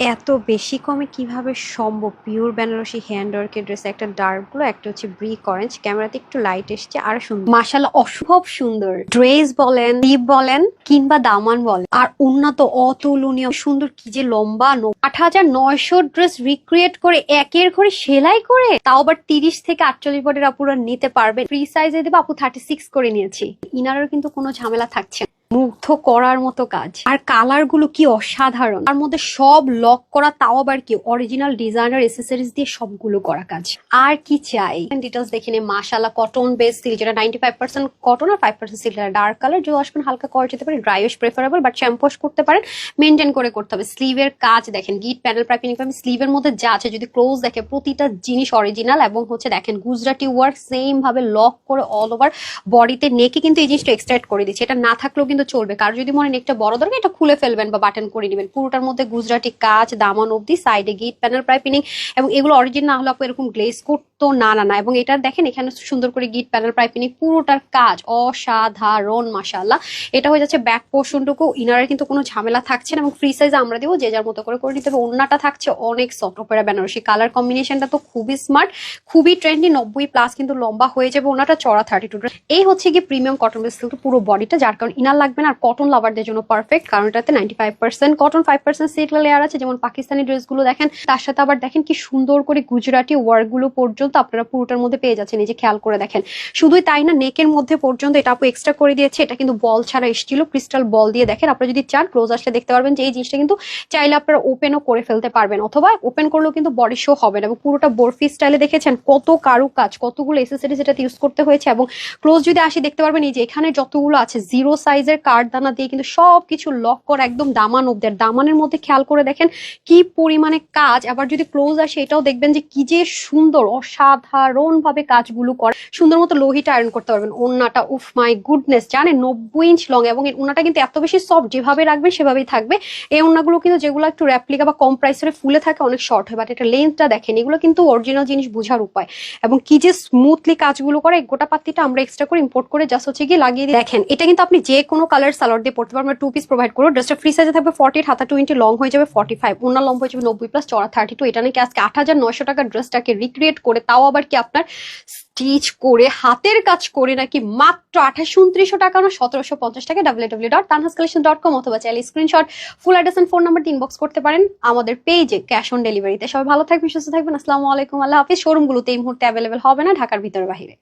এত বেশি কমে কীভাবে সম্ভব? পিওর বেনারসি হ্যান্ড ওয়ার্কের ড্রেস একটা ডার্ক ব্লু একটা হচ্ছে ব্রিক অরেঞ্জ ক্যামেরাতে একটু লাইট এসছে, আর সুন্দর। মাশাল্লাহ অসম্ভব সুন্দর। ড্রেস বলেন লিপ বলেন, কিংবা দামান বলেন, আর উন্নত, অতুলনীয়, সুন্দর, কি যে লম্বা, নো আট হাজার নয়শো ড্রেস রিক্রিয়েট করে একের ঘরে সেলাই করে, তাও আবার তিরিশ থেকে আটচল্লিশ বডির আপুরা নিতে পারবে। ফ্রি সাইজে দেবে, আপু থার্টি সিক্স করে নিয়েছি। ইনারের কিন্তু কোনো ঝামেলা থাকছে না। মুগ্ধ করার মতো কাজ। আর কালারগুলো কি অসাধারণ। তার মধ্যে সব লক করা তাও আবার কি? অরিজিনাল ডিজাইনার এসেসরিজ দিয়ে সবগুলো করা কাজ। আর কি চাই? ডিটেলস দেখে নে। মাশাল্লাহ কটন বেস সিল্ক যেটা নাইনটি কটন আর five percent silk dark colour যে আসবেন হালকা করা যেতে পারে dry wash preferable but shampoo করতে পারেন মেনটেন করে করতে হবে। স্লিভের কাজ দেখেন গিট প্যানেল পাইপিং পাবেন স্লিভের মধ্যে যা আছে, যদি ক্লোজ দেখে, প্রতিটা জিনিস অরিজিনাল এবং হচ্ছে দেখেন, গুজরাটি ওয়ার্ক সেম ভাবে লক করে অল ওভার বডিতে নেকে কিন্তু এই জিনিসটা এক্সট্রাক্ট করে দিচ্ছে। এটা না থাকলেও কিন্তু চলবে। কারও যদি মনে একটা বড় দরকার, এটা খুলে ফেলবেন বা বাটন করে নেবেন। পুরোটার মধ্যে গুজরাটি কাজ দামান অব্দি সাইডে গিট প্যানেল পাইপিং এবং এগুলো অরিজিনাল না হলে আপনি এরকম গ্লেস করতো না না না। এবং এটা দেখেন, এখানে সুন্দর করে গিট, প্যানেল, পাইপিং পুরোটার কাজ অসাধারণ মাসাল্লাহ এটা হয়ে যাচ্ছে ব্যাক পোর্শনটুকু। ইনারের কিন্তু কোনো ঝামেলা থাকছে না এবং ফ্রি সাইজ আমরা দেবো, যে যার মতো করে করে নিতে হবে। ওড়নাটা থাকছে অনেক সফট ওপেরা বেনারসি। কালার কম্বিনেশনটা তো খুবই স্মার্ট খুবই ট্রেন্ডি নব্বই প্লাস কিন্তু লম্বা হয়ে যাবে ওনাটা চড়া থার্টি টু এই হচ্ছে কি প্রিমিয়াম কটন সিল্ক পুরো বডিটা যার কারণ ইনার লাগবে না। আর কটন লাভারদের জন্য পারফেক্ট কারণ এটাতে ninety five percent cotton five percent silk layer আছে। যেমন পাকিস্তানি ড্রেসগুলো দেখেন, তার সাথে আবার দেখেন কি সুন্দর করে গুজরাটি ওয়ার্কগুলো পর্যন্ত আপনারা পুরোটার মধ্যে পেয়ে যাচ্ছেন, এই যে খেয়াল করে দেখেন। শুধুই তাই না, নেকের মধ্যে পর্যন্ত এটা আপু এক্সট্রা করে দিয়েছে, এটা কিন্তু বল ছাড়া এসেছিল ক্রিস্টাল বল দিয়ে দেখেন। আপনারা যদি চান ক্লোজ আসলে দেখতে পারবেন যে এই জিনিসটা কিন্তু চাইলে আপনারা ওপেনও করে ফেলতে পারবেন, অথবা ওপেন করলেও কিন্তু বডি শো হবে না। এবং পুরোটা বরফি স্টাইলে দেখেছেন, কত কারু কাজ কতগুলো এসেসরিজ এটাতে ইউজ করতে হয়েছে। এবং ক্লোজ যদি আসি, দেখতে পারবেন এই যে এখানে যতগুলো আছে জিরো সাইজের কার্ড দানা দিয়ে কিন্তু সব কিছু লক করা একদম দামান অব্দি দামানের মধ্যে খেয়াল করে দেখেন কি পরিমাণে কাজ। আবার যদি ক্লোজ আসে, এটাও দেখবেন যে কি যে সুন্দর অসাধারণ ভাবে কাজগুলো করে। সুন্দর মতো লোহিটা আয়রন করতে পারবেন। ওনাটা উফ মাই গুডনেস জানেন? নব্বই ইঞ্চ লং এবং এর ওন্নাটা কিন্তু এত বেশি সফট যেভাবে রাখবেন সেভাবেই থাকবে। এই ওন্নাগুলো কিন্তু যেগুলো একটু র্যাপ্লিকা বা কম প্রাইসের ফুলে থাকে, অনেক শর্ট হয় বাট এটা লেন্থটা দেখেন, এগুলো কিন্তু অরিজিনাল জিনিস বোঝার উপায়। এবং কি যে স্মুথলি কাজগুলো করে, গোটা পাত্তিটা আমরা এক্সট্রা করে ইম্পোর্ট করে জাস্ট হচ্ছে গিয়ে লাগিয়ে। দেখেন, এটা কিন্তু আপনি যে কোনো কালার সালোয়ার দিয়ে পড়তে পারবেন টু পিস প্রোভাইড করব ড্রেসটা ফ্রি সাইজে থাকবে ফর্টি হাতা টোয়েন্টি লং হয়ে যাবে ফর্টি ফাইভ ওনার লম্বা হয়ে যাবে নব্বই প্লাস চড়া থার্টি টু এটা নাকি আজকে আট হাজার নয়শো টাকার ড্রেসটাকে রিক্রিয়েট করে তাও আবার কি আপনার স্টিচ করে, হাতের কাজ করে নাকি মাত্র আঠাশ, উনত্রিশশো টাকা না, সতেরোশো পঞ্চাশ টাকা W W dot Tanhas collection dot com অথবা চাইলে screenshot full address and phone number inbox করতে পারেন। আমাদের পেজে ক্যাশ অন ডেলিভারিতে সবাই ভালো থাকবেন, সুস্থ থাকবেন। আসসালামু আলাইকুম, আল্লাহ হাফিজ। শোরুমগুলোতে এই মুহূর্তে অ্যাভেলেবেল হবে না, ঢাকার ভিতরে বাহিরে।